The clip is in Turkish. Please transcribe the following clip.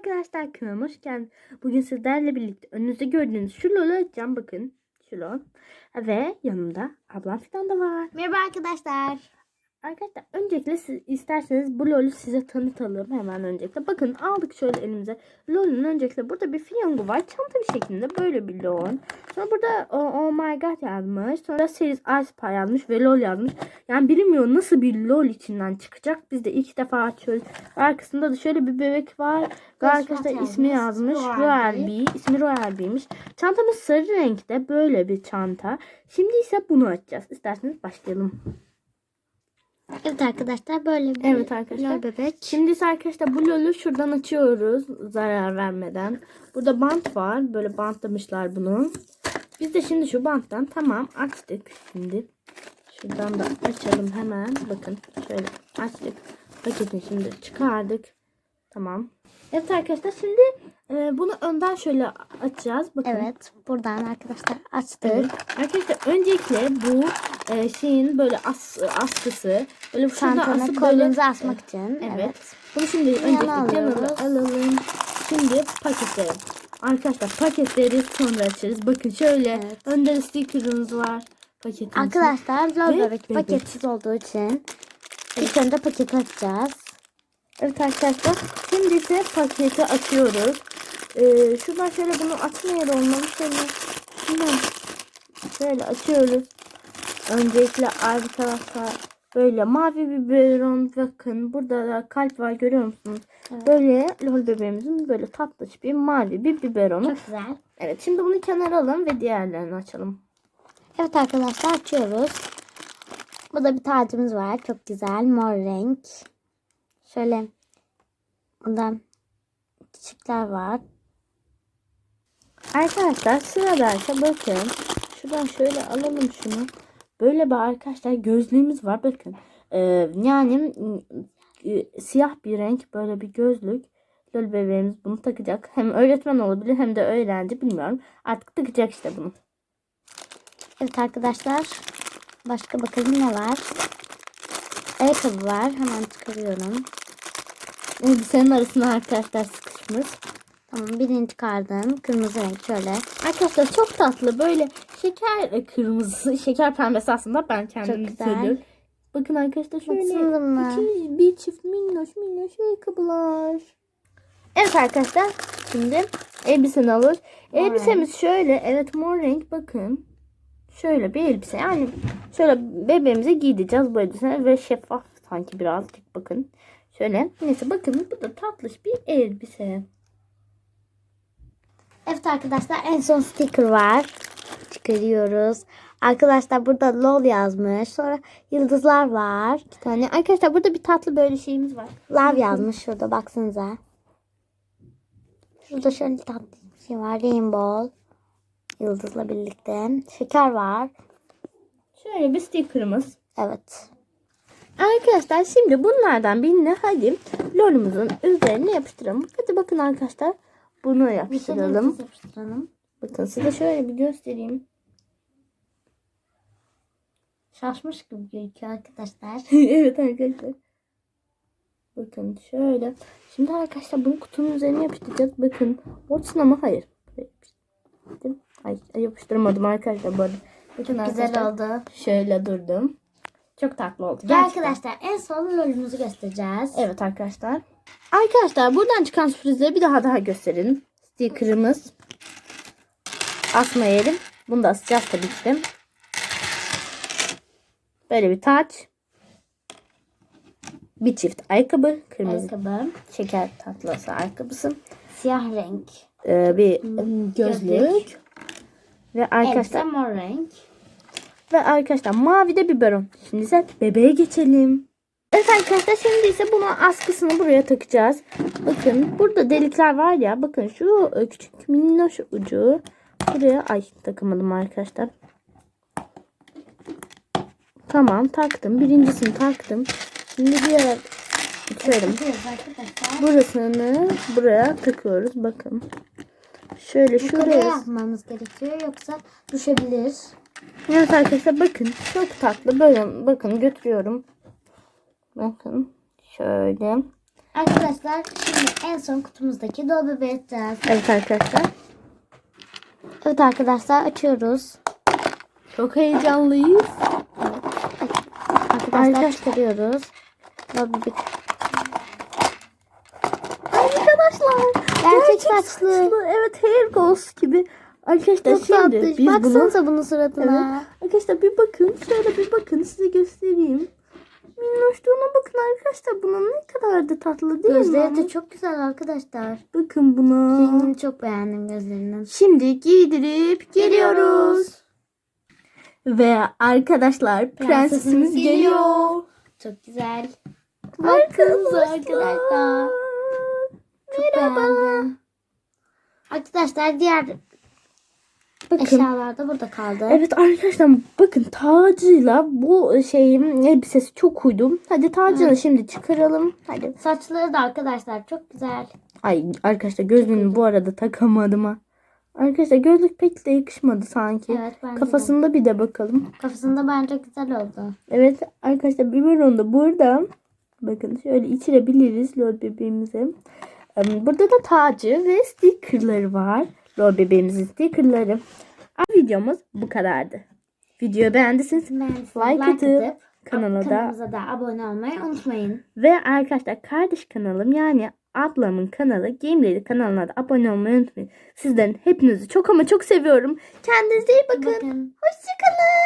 arkadaşlar kanalıma hoş. Bugün sizlerle birlikte önünüzde gördüğünüz şu lolu açacağım bakın. Şu lol. Ve yanımda ablam falan da var. Merhaba arkadaşlar. Arkadaşlar öncelikle siz isterseniz bu lolü size tanıtalım hemen öncelikle. Bakın aldık şöyle elimize. Lol'ün öncelikle burada bir fiyongu var. Çanta bir şeklinde böyle bir lol. Sonra burada oh, oh my god yazmış. Sonra series Ice yazmış ve lol yazmış. Yani bilinmiyor nasıl bir lol içinden çıkacak. Biz de ilk defa açıyoruz. Arkasında da şöyle bir bebek var. Arkadaşlar ismi yazmış. Royal B. İsmi Royal B'ymiş. Çantamız sarı renkte böyle bir çanta. Şimdi ise bunu açacağız. İsterseniz başlayalım. Evet arkadaşlar böyle bir Evet arkadaşlar. lol bebek. Şimdi ise arkadaşlar bu lolü şuradan açıyoruz zarar vermeden. Burada bant var. Böyle bantlamışlar bunu. Biz de şimdi şu banttan tamam açtık şimdi. Şuradan da açalım hemen. Bakın şöyle açtık. Paketini şimdi çıkardık. Tamam. Evet arkadaşlar şimdi e, bunu önden şöyle açacağız. Bakın. Evet buradan arkadaşlar açtık. Evet. Arkadaşlar öncelikle bu e, şeyin böyle as, askısı böyle Çantanı asıp böyle kolunuza asmak için. Evet. Bunu şimdi öncelikle kenara alalım. Şimdi paketleri. Arkadaşlar paketleri sonra açarız. Bakın şöyle Evet. önde de sticker'ımız var. Paketin Arkadaşlar lol bebek paketsiz olduğu için ilk önce paketi açacağız. Evet arkadaşlar. Şimdi ise paketi açıyoruz. Ee, şuradan şöyle bunu açma yeri olmalı. Şöyle şöyle açıyoruz. Öncelikle arkadaşlar böyle mavi bir biberon bakın burada da kalp var görüyor musunuz? Evet. Böyle lol bebeğimizin böyle tatlış bir mavi bir biberonu. Çok güzel. Evet şimdi bunu kenara alalım ve diğerlerini açalım. Evet arkadaşlar açıyoruz. Burada bir tacımız var. Çok güzel. Mor renk. Şöyle burada çiçekler var. Arkadaşlar sıradaysa bakın. Şuradan şöyle alalım şunu. Böyle bir arkadaşlar gözlüğümüz var bakın. Ee, yani e, siyah bir renk böyle bir gözlük. Lol bebeğimiz bunu takacak. Hem öğretmen olabilir hem de öğrenci bilmiyorum. Artık takacak işte bunu. Evet arkadaşlar. Başka bakalım ne var. Ayakkabı var. Hemen çıkarıyorum. Elbisenin arasına arkadaşlar sıkışmış. Tamam birini çıkardım. Kırmızı renk şöyle. Arkadaşlar çok tatlı böyle şeker kırmızısı şeker pembesi aslında ben kendim Çok güzel. söylüyorum. Bakın arkadaşlar şöyle iki, bir çift minnoş minnoş ayakkabılar. Evet arkadaşlar şimdi elbiseni alır. Elbisemiz şöyle evet mor renk bakın. Şöyle bir elbise yani şöyle bebeğimize giydireceğiz bu elbise ve şeffaf sanki birazcık bakın. Şöyle neyse bakın bu da tatlış bir elbise. Evet arkadaşlar en son sticker var. Çıkarıyoruz. Arkadaşlar burada lol yazmış. Sonra yıldızlar var. Bir tane arkadaşlar burada bir tatlı böyle şeyimiz var. Love yazmış şurada baksanıza. Şurada şöyle tatlı bir şey var. Rainbow. Yıldızla birlikte. Şeker var. Şöyle bir sticker'ımız. Evet. Arkadaşlar şimdi bunlardan birini hadi lolumuzun üzerine yapıştıralım. Hadi bakın arkadaşlar bunu yapıştıralım. yapıştıralım. Bakın size şöyle bir göstereyim. Şaşmış gibi gözüküyor arkadaşlar. evet arkadaşlar. Bakın şöyle. Şimdi arkadaşlar bunu kutunun üzerine yapıştıracağız. Bakın ortasına mı? Hayır. Ay, yapıştırmadım arkadaşlar bu arada. Bakın Güzel arkadaşlar, oldu. Şöyle durdum. Çok tatlı oldu. Gerçekten. arkadaşlar en son lolümüzü göstereceğiz. Evet arkadaşlar. Arkadaşlar buradan çıkan sürprizleri bir daha daha gösterelim. Sticker'ımız. Asma yerim. Bunu da asacağız tabii ki. Böyle bir taç. Bir çift ayakkabı. Kırmızı Ayakkabı. şeker tatlısı ayakkabısı. Siyah renk. Ee, bir gözlük. gözlük. Ve arkadaşlar Elbise mor renk. Ve arkadaşlar mavi de biberon. Şimdi ise bebeğe geçelim. Evet arkadaşlar şimdi ise bunu askısını buraya takacağız. Bakın burada delikler var ya. Bakın şu küçük minnoş ucu. Buraya ay takamadım arkadaşlar. Tamam taktım. Birincisini taktım. Şimdi diğer arkadaşlar. burasını buraya takıyoruz. Bakın. Şöyle Yukarıya şuraya. yapmamız gerekiyor yoksa düşebilir. Evet arkadaşlar bakın çok tatlı böyle bakın götürüyorum. Bakın şöyle Arkadaşlar şimdi en son kutumuzdaki dolabı açacağız. Evet arkadaşlar. Evet arkadaşlar açıyoruz. Çok heyecanlıyız. Arkadaşlar Arkadaşlar. çıkarıyoruz. Dolabı bir... Arkadaşlar. Gerçek saçlı. Evet hair ghost gibi. Arkadaşlar Çok şimdi tatlı. biz bunu Baksanıza bunun suratına. Arkadaşlar bir bakın. Şöyle bir bakın. Size göstereyim. Minnoşluğuna bakın arkadaşlar. Buna ne kadar da tatlı değil Gözleri mi? de çok güzel arkadaşlar. Bakın buna. Rengini çok beğendim gözlerinin. Şimdi giydirip geliyoruz. Ve arkadaşlar prensesimiz Prensesimiz geliyor. geliyor. Çok güzel. Baksanıza arkadaşlar. Çok beğendim. Arkadaşlar diğer Bakın. eşyalar da burada kaldı. Evet arkadaşlar bakın tacıyla bu şeyin elbisesi çok uydum. Hadi tacını şimdi çıkaralım. Hadi. Saçları da arkadaşlar çok güzel. Ay arkadaşlar gözlüğümü bu arada takamadım ha. Arkadaşlar gözlük pek de yakışmadı sanki. Evet bence de. Kafasında bir de bakalım. Kafasında bence güzel oldu. Evet arkadaşlar biberon da burada. Bakın şöyle içirebiliriz lol bebeğimize. Burada da tacı ve stickerları var. Lol bebeğimizin stickerları. Videomuz bu kadardı. Videoyu beğendiyseniz Beğendiyseniz like, atıp kanala da da abone olmayı unutmayın. ve arkadaşlar kardeş kanalım yani ablamın kanalı Gameleri kanalına da abone olmayı unutmayın. Sizlerin hepinizi çok ama çok seviyorum. Kendinize iyi bakın. Bakın. Hoşçakalın.